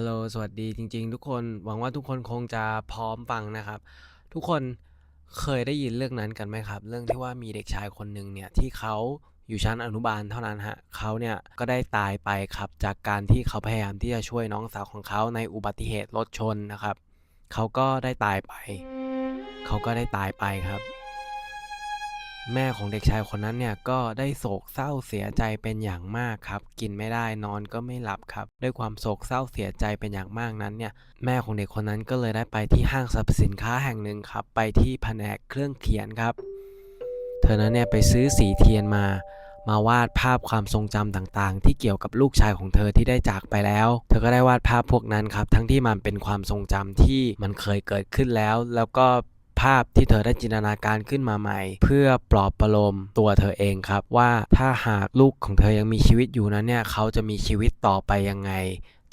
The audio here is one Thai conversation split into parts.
ฮัลโหล สวัสดีจริง ๆ ทุกคน หวังว่าทุกคนคงจะพร้อมฟังนะครับ ทุกคนเคยได้ยินเรื่องนั้นกันไหมครับ เรื่องที่ว่ามีเด็กชายคนหนึ่งเนี่ยที่เขาอยู่ชั้นอนุบาลเท่านั้นฮะเขาเนี่ยก็ได้ตายไปครับจากการที่เขาพยายามที่จะช่วยน้องสาวของเขาในอุบัติเหตุรถชนนะครับ เขาก็ได้ตายไป เขาก็ได้ตายไปครับ แม่ของเด็กชายคนนั้นเนี่ยก็ได้โศกเศร้าเสียใจเป็นอย่างมากครับ กินไม่ได้นอนก็ไม่หลับครับ ด้วยความโศกเศร้าเสียใจเป็นอย่างมากนั้นเนี่ยแม่ของเด็กคนนั้นก็เลยได้ไปที่ห้างสรรพสินค้าแห่งหนึ่งครับ ไปที่แผนกเครื่องเขียนครับ เธอนั้นเนี่ยไปซื้อสีเทียนมา มาวาดภาพความทรงจำต่างๆ ที่เกี่ยวกับลูกชายของเธอที่ได้จากไปแล้ว เธอก็ได้วาดภาพพวกนั้นครับ ทั้งที่มันเป็นความทรงจำที่มันเคยเกิดขึ้นแล้ว แล้วก็ ภาพที่เธอได้จินตนาการขึ้นมาใหม่ เพื่อปลอบประโลมตัวเธอเองครับ ว่าถ้าหากลูกของเธอยังมีชีวิตอยู่นั้นเนี่ยเขาจะมีชีวิตต่อไปยังไง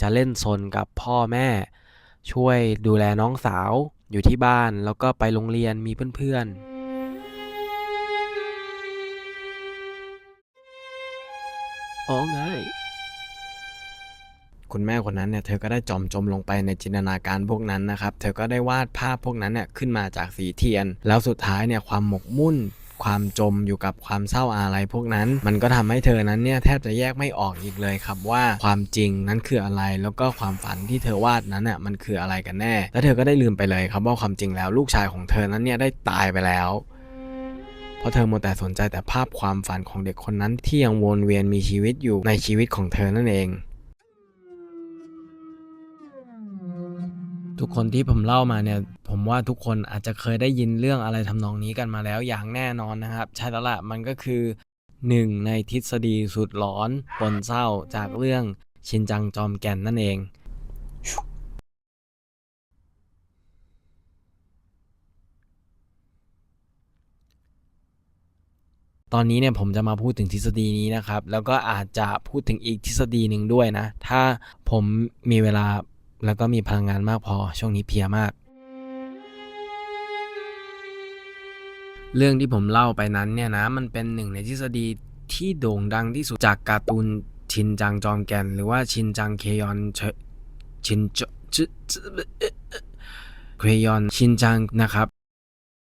จะเล่นซนกับพ่อแม่ ช่วยดูแลน้องสาวอยู่ที่บ้านแล้วก็ไปโรงเรียนมีเพื่อนๆอ๋อง่าย คุณแม่คนนั้นเนี่ยเธอก็ได้จอมจมลงไปในจินตนาการพวกนั้นนะครับ เธอก็ได้วาดภาพพวกนั้นเนี่ยขึ้นมาจากสีเทียน แล้วสุดท้ายเนี่ยความหมกมุ่นความจมอยู่กับความเศร้าอาลัยพวกนั้น มันก็ทำให้เธอนั้นเนี่ยแทบจะแยกไม่ออกอีกเลยครับว่าความจริงนั้นคืออะไร แล้วก็ความฝันที่เธอวาดนั้นน่ะมันคืออะไรกันแน่ แล้วเธอก็ได้ลืมไปเลยครับว่าความจริงแล้วลูกชายของเธอนั้นเนี่ยได้ตายไปแล้วเพราะเธอมัวแต่สนใจแต่ภาพความฝันของเด็กคนนั้นที่ยังวนเวียนมีชีวิตอยู่ในชีวิตของเธอนั่นเอง ทุกคนที่ผมเล่ามาเนี่ย ผมว่าทุกคนอาจจะเคยได้ยินเรื่องอะไรทำนองนี้กันมาแล้วอย่างแน่นอนนะครับ ใช่แล้วละมันก็คือหนึ่งในทฤษฎีสุดหลอนปนเศร้าจากเรื่องชินจังจอมแก่นนั่นเองตอนนี้เนี่ยผมจะมาพูดถึงทฤษฎีนี้นะครับ แล้วก็อาจจะพูดถึงอีกทฤษฎีหนึ่งด้วยนะ ถ้าผมมีเวลา แล้วก็มีพลังงานมากพอช่วงนี้เพียมาก เรื่องที่ผมเล่าไปนั้นเนี่ยนะมันเป็นหนึ่งในทฤษฎีที่โด่งดังที่สุดจากการ์ตูนชินจังจอมแกน หรือว่าชินจังเคยอนชินจจเคยอนชินจังนะครับ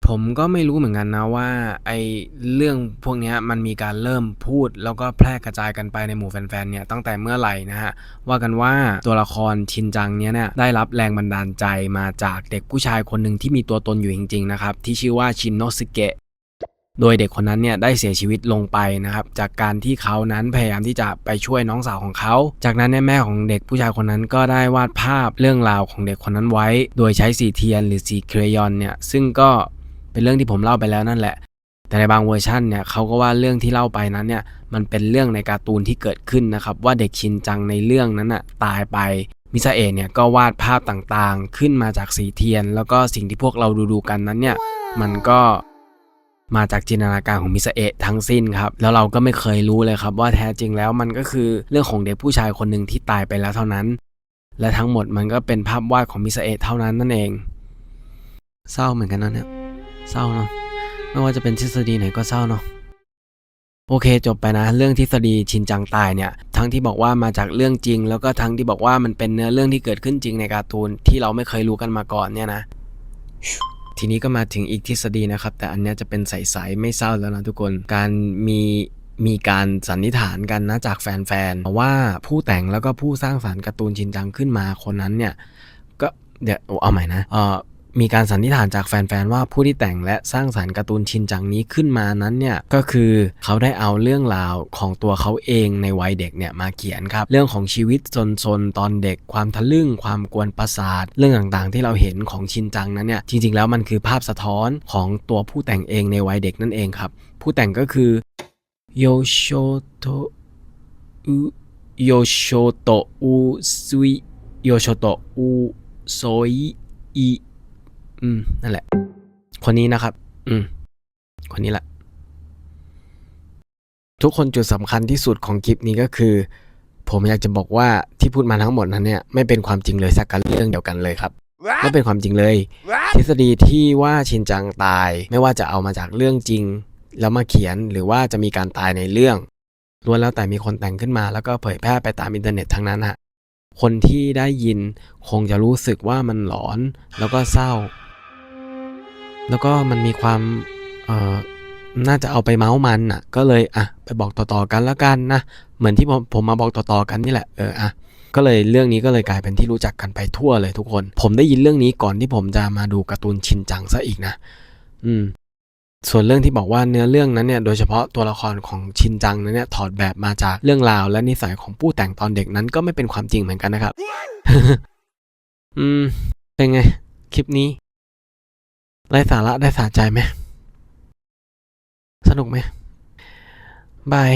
ผมก็ไม่รู้เหมือนกันนะว่าไอเรื่องพวกนี้มันมีการเริ่มพูด แล้วก็แพร่กระจายกันไปในหมู่แฟนๆเนี่ยตั้งแต่เมื่อไหร่นะฮะว่ากันว่าตัวละครชินจังเนี้ยเนี่ยได้รับแรงบันดาลใจมาจากเด็กผู้ชายคนหนึ่งที่มีตัวตนอยู่จริงๆนะครับที่ชื่อว่าชินโนสึเกะโดยเด็กคนนั้นเนี่ยได้เสียชีวิตลงไปนะครับจากการที่เขานั้นพยายามที่จะไปช่วยน้องสาวของเขา จากนั้นเนี่ยแม่ของเด็กผู้ชายคนนั้นก็ได้วาดภาพเรื่องราวของเด็กคนนั้นไว้ โดยใช้สีเทียนหรือสีเครยอนเนี่ยซึ่งก็ เป็นเรื่องที่ผมเล่าไปแล้วนั่นแหละ แต่ในบางเวอร์ชันเนี่ยเขาก็ว่าเรื่องที่เล่าไปนั้นเนี่ยมันเป็นเรื่องในการ์ตูนที่เกิดขึ้นนะครับว่าเด็กชินจังในเรื่องนั้นน่ะตายไปมิซาเอะเนี่ยก็วาดภาพต่างๆ ขึ้นมาจากสีเทียน แล้วก็สิ่งที่พวกเราดูๆกันนั้นเนี่ยมันก็มาจากจินตนาการของมิซาเอะทั้งสิ้นครับ แล้วเราก็ไม่เคยรู้เลยครับว่าแท้จริงแล้วมันก็คือเรื่องของเด็กผู้ชายคนหนึ่งที่ตายไปแล้วเท่านั้น และทั้งหมดมันก็เป็นภาพวาดของมิซาเอะเท่านั้นนั่นเอง เศร้าเหมือนกันนะเนี่ย เศร้าเนาะไม่ว่าจะเป็นทฤษฎีไหนก็เศร้าเนาะโอเคจบไปนะ เรื่องทฤษฎีชินจังตายเนี่ย ทั้งที่บอกว่ามาจากเรื่องจริง แล้วก็ทั้งที่บอกว่ามันเป็นเนื้อเรื่องที่เกิดขึ้นจริงในการ์ตูนที่เราไม่เคยรู้กันมาก่อนเนี่ยนะ ทีนี้ก็มาถึงอีกทฤษฎีนะครับ แต่อันนี้จะเป็นใสๆไม่เศร้าแล้วนะทุกคนการมีมีการสันนิษฐานกันนะจากแฟนๆว่าผู้แต่งแล้วก็ผู้สร้างสารรค์การ์ตูนชินจังขึ้นมาคนนั้นเนี่ยก็เดี๋ยวเอาใหม่นะเออ มีการสันนิษฐานจากแฟนๆว่าผู้ที่แต่งและสร้างสารรค์การ์ตูนชินจังนี้ขึ้นมานั้นเนี่ยก็คือเขาได้เอาเรื่องราวของตัวเขาเองในวัยเด็กเนี่ยมาเขียนครับเรื่องของชีวิตซนๆตอนเด็ก ความทะลึ่งความกวนประสาทเรื่องต่างๆ ที่เราเห็นของชินจังนั้นเนี่ยจริงๆ แล้วมันคือภาพสะท้อนของตัวผู้แต่งเองในวัยเด็กนั่นเองครับผู้แต่งก็คือโยโชโตอุโยโชโตอุซุยโยโชโตอุโซยอิ อืม นั่นแหละ คนนี้นะครับ อืม คนนี้แหละ ทุกคนจุดสำคัญที่สุดของคลิปนี้ก็คือ ผมอยากจะบอกว่าที่พูดมาทั้งหมดนั้นเนี่ยไม่เป็นความจริงเลยสักกันเรื่องเดียวกันเลยครับไม่เป็นความจริงเลย ทฤษฎีที่ว่าชินจังตาย ไม่ว่าจะเอามาจากเรื่องจริง แล้วมาเขียนหรือว่าจะมีการตายในเรื่องล้วนแล้วแต่มีคนแต่งขึ้นมา แล้วก็เผยแพร่ไปตามอินเทอร์เน็ตทั้งนั้นฮะคนที่ได้ยินคงจะรู้สึกว่ามันหลอนแล้วก็เศร้า แล้วก็มันมีความเออน่าจะเอาไปเมาส์มันอะ ก็เลยอะไปบอกต่อๆกันแล้วกันนะ เหมือนที่ผมผมมาบอกต่อๆกันนี่แหละเอออะก็เลยเรื่องนี้ก็เลยกลายเป็นที่รู้จักกันไปทั่วเลยทุกคน ผมได้ยินเรื่องนี้ก่อนที่ผมจะมาดูการ์ตูนชินจังซะอีกนะ อืม ส่วนเรื่องที่บอกว่าเนื้อเรื่องนั้นเนี่ย โดยเฉพาะตัวละครของชินจังนั้นเนี่ยถอดแบบมาจากเรื่องราวและนิสัยของผู้แต่งตอนเด็กนั้นก็ไม่เป็นความจริงเหมือนกันนะครับ อืม เป็นไง คลิปนี้ ไร้สาระได้สาใจไหม สนุกไหมบาย